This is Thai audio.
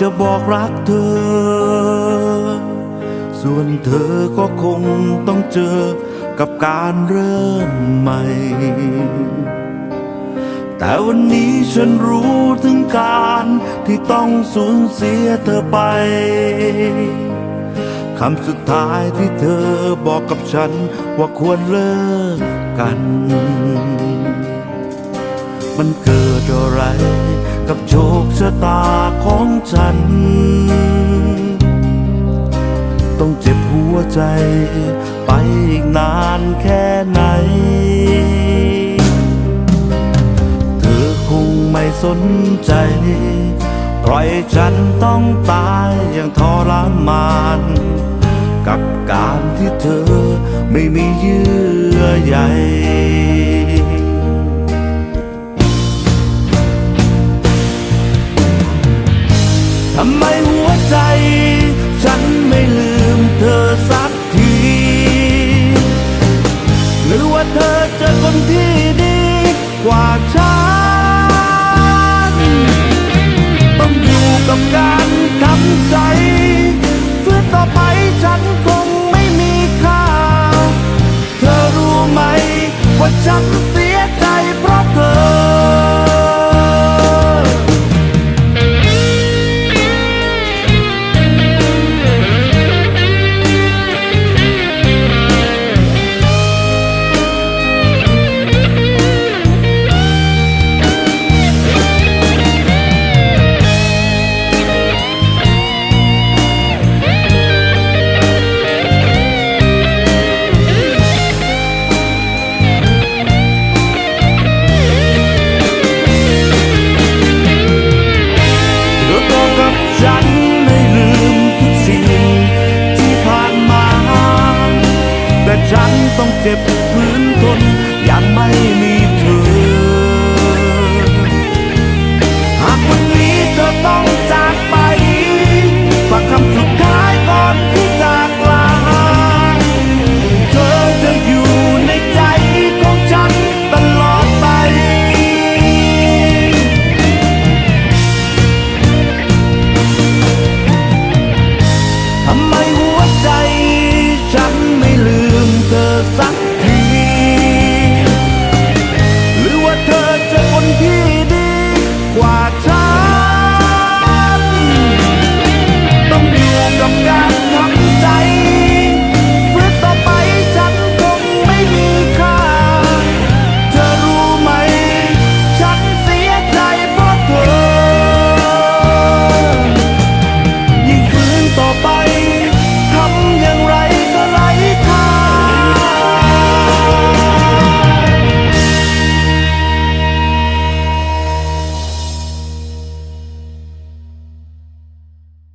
จะบอกรักเธอ ส่วนเธอก็คงต้องเจอกับการเริ่มใหม่ แต่วันนี้ฉันรู้ถึงการที่ต้องสูญเสียเธอไปคำสุดท้ายที่เธอบอกกับฉันว่าควรเลิกกัน มันเกิด กับโชคชะตาของฉัน ต้องเจ็บหัวใจไปอีกนานแค่ไหน เธอคงไม่สนใจ ปล่อยฉันต้องตายอย่างทรมาน กับการที่เธอไม่มีเยื่อใย ทำไมหัวใจ ฉันไม่ลืมเธอสักที หรือว่าเธอเจอคนที่ดีกว่าฉัน ต้องอยู่กับการทำใจเพื่อต่อไปฉันคงไม่มีค่า เธอรู้ไหมว่าฉัน เจ็บพื้นท